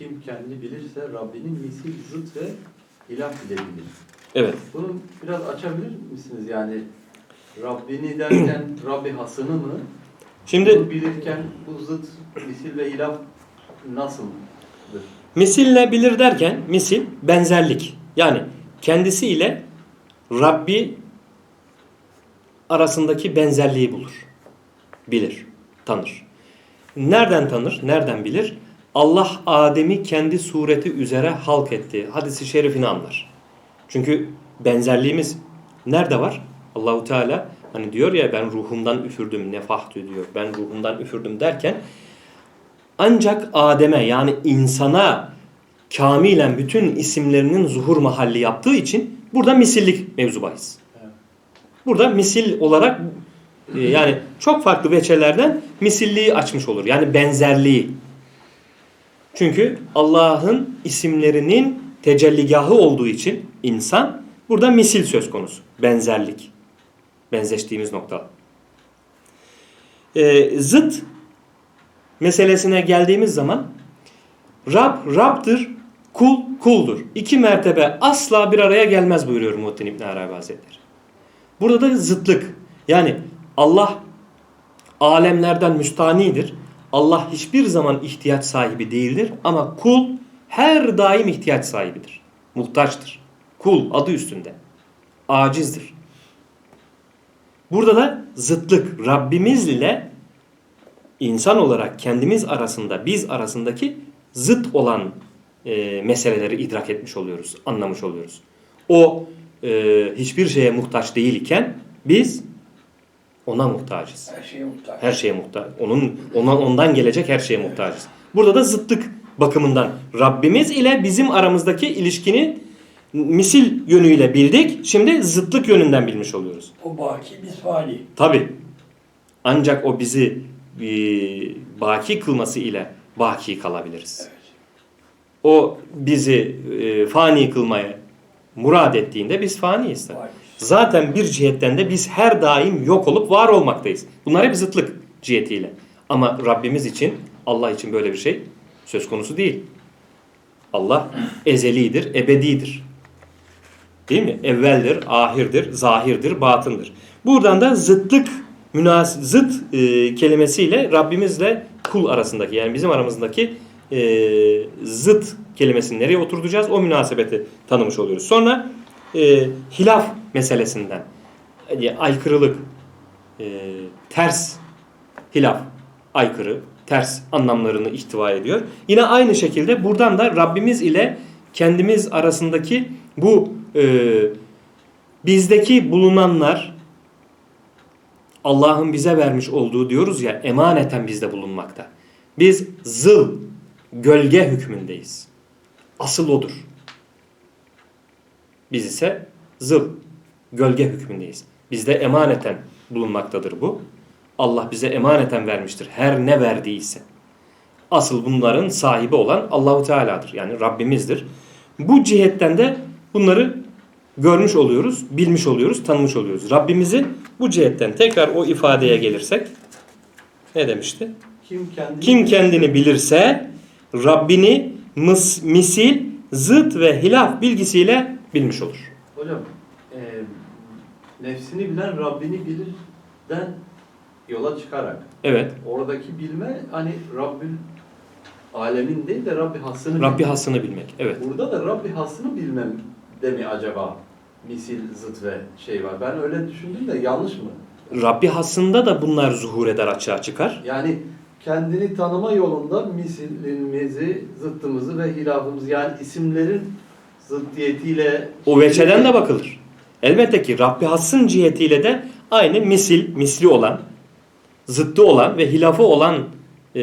kim kendini bilirse Rabbinin misil, zıt ve ilah bilebilir. Evet. Bunu biraz açabilir misiniz? Yani Rabbini derken Rabbi hasını mı? Şimdi Bunu bilirken bu zıt, misil ve ilah nasıldır? misille bilir derken misil benzerlik. Yani kendisiyle Rabbi arasındaki benzerliği bulur. Bilir, tanır. Nereden tanır, nereden bilir? Allah Adem'i kendi sureti üzere halk etti. Hadisi şerifini anlar. Çünkü benzerliğimiz nerede var? Allahu Teala hani diyor ya ben ruhumdan üfürdüm nefahtü diyor. Ben ruhumdan üfürdüm derken ancak Adem'e yani insana kamilen bütün isimlerinin zuhur mahalli yaptığı için burada misillik mevzu bahis. Burada misil olarak e, yani çok farklı veçelerden misilliği açmış olur. Yani benzerliği. Çünkü Allah'ın isimlerinin tecelligahı olduğu için insan burada misil söz konusu. Benzerlik. Benzeştiğimiz nokta. E, zıt meselesine geldiğimiz zaman Rab Rab'dır, kul kuldur. İki mertebe asla bir araya gelmez buyuruyor Muhittin İbn Arabi Hazretleri. Burada da zıtlık. Yani Allah alemlerden müstanidir. Allah hiçbir zaman ihtiyaç sahibi değildir ama kul her daim ihtiyaç sahibidir. Muhtaçtır. Kul adı üstünde. Acizdir. Burada da zıtlık Rabbimiz ile insan olarak kendimiz arasında, biz arasındaki zıt olan e, meseleleri idrak etmiş oluyoruz, anlamış oluyoruz. O e, hiçbir şeye muhtaç değil iken biz ona muhtacız. Her şeye muhtaç. Her şeye muhtaç. Onun ondan ondan gelecek her şeye muhtacız. Burada da zıtlık bakımından Rabbimiz ile bizim aramızdaki ilişkini misil yönüyle bildik. Şimdi zıtlık yönünden bilmiş oluyoruz. O baki biz fani. Tabi. Ancak o bizi e, baki kılması ile baki kalabiliriz. Evet. O bizi e, fani kılmaya murad ettiğinde biz faniyiz. tabii. Zaten bir cihetten de biz her daim yok olup var olmaktayız. Bunlar hep zıtlık cihetiyle. Ama Rabbimiz için, Allah için böyle bir şey söz konusu değil. Allah ezelidir, ebedidir. Değil mi? Evveldir, ahirdir, zahirdir, batındır. Buradan da zıtlık, münas zıt e, kelimesiyle Rabbimizle kul arasındaki yani bizim aramızdaki e, zıt kelimesini nereye oturtacağız? O münasebeti tanımış oluyoruz. Sonra e, hilaf meselesinden yani aykırılık, e, ters hilaf, aykırı, ters anlamlarını ihtiva ediyor. Yine aynı şekilde buradan da Rabbimiz ile kendimiz arasındaki bu e, bizdeki bulunanlar Allah'ın bize vermiş olduğu diyoruz ya emaneten bizde bulunmakta. Biz zıl, gölge hükmündeyiz. Asıl odur. Biz ise zıl, gölge hükmündeyiz. Bizde emaneten bulunmaktadır bu. Allah bize emaneten vermiştir. Her ne verdiyse. Asıl bunların sahibi olan Allahu Teala'dır. Yani Rabbimizdir. Bu cihetten de bunları görmüş oluyoruz, bilmiş oluyoruz, tanımış oluyoruz. Rabbimizi bu cihetten tekrar o ifadeye gelirsek ne demişti? Kim kendini, Kim kendini bilirse Rabbini mıs, misil, zıt ve hilaf bilgisiyle bilmiş olur. Hocam, e, nefsini bilen Rabbini bilirden yola çıkarak Evet. oradaki bilme hani Rabbül alemin değil de Rabbi hasını Rabbi bilmek. hasını bilmek. Evet. Burada da Rabbi hasını bilmem de mi acaba misil, zıt ve şey var? Ben öyle düşündüm de yanlış mı? Rabbi hasında da bunlar zuhur eder açığa çıkar. Yani kendini tanıma yolunda misilimizi, zıttımızı ve hilafımızı yani isimlerin zıddiyetiyle O veçeden de bakılır. Elbette ki Rabbi hasın cihetiyle de aynı misil, misli olan, zıttı olan ve hilafı olan e,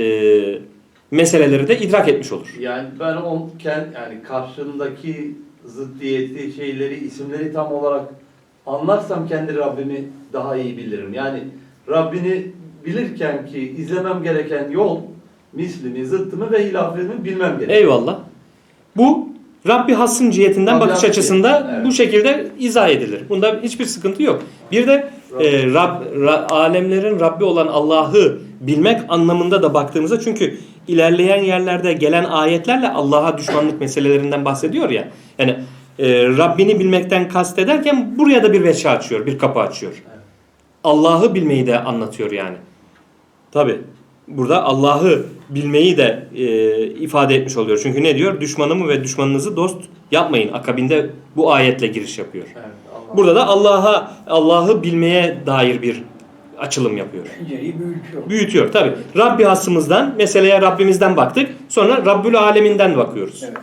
meseleleri de idrak etmiş olur. Yani ben o kend, yani karşımdaki zıddiyeti şeyleri isimleri tam olarak anlarsam kendi Rabbimi daha iyi bilirim. Yani Rabbini bilirken ki izlemem gereken yol mislimi, zıttımı ve hilafımı bilmem gerek. Eyvallah. Bu Rabbi hasın cihetinden Rabbi bakış açısında evet. bu şekilde izah edilir. Bunda hiçbir sıkıntı yok. Bir de e, Rab, Ra- alemlerin Rabbi olan Allah'ı bilmek anlamında da baktığımızda çünkü ilerleyen yerlerde gelen ayetlerle Allah'a düşmanlık meselelerinden bahsediyor ya. Yani e, Rabbini bilmekten kastederken buraya da bir veçe açıyor, bir kapı açıyor. Allah'ı bilmeyi de anlatıyor yani. Tabi burada Allah'ı bilmeyi de e, ifade etmiş oluyor. Çünkü ne diyor? Düşmanımı ve düşmanınızı dost yapmayın. Akabinde bu ayetle giriş yapıyor. Evet, Allah- Burada da Allah'a Allah'ı bilmeye dair bir açılım yapıyor. Pencereyi büyütüyor. Büyütüyor tabi. Rabbi hasımızdan, meseleye Rabbimizden baktık. Sonra Rabbül Aleminden bakıyoruz Evet.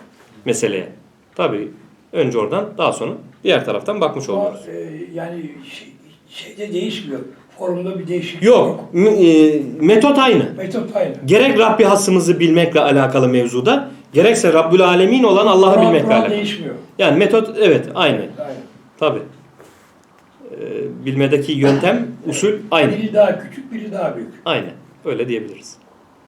meseleye. Tabi önce oradan daha sonra diğer taraftan bakmış Ama oluyoruz. e, yani şey, şeyde değişmiyor. Formunda bir değişiklik Yok, m- e, metot aynı. Metot aynı. Gerek Rabbi hasımızı bilmekle alakalı mevzuda, gerekse Rabbül Alemin olan Allah'ı Kural- bilmekle kural alakalı. değişmiyor. Yani metot evet aynı. Aynı. Tabi. bilmedeki yöntem, usul aynı. Biri daha küçük, biri daha büyük. Aynı. Öyle diyebiliriz.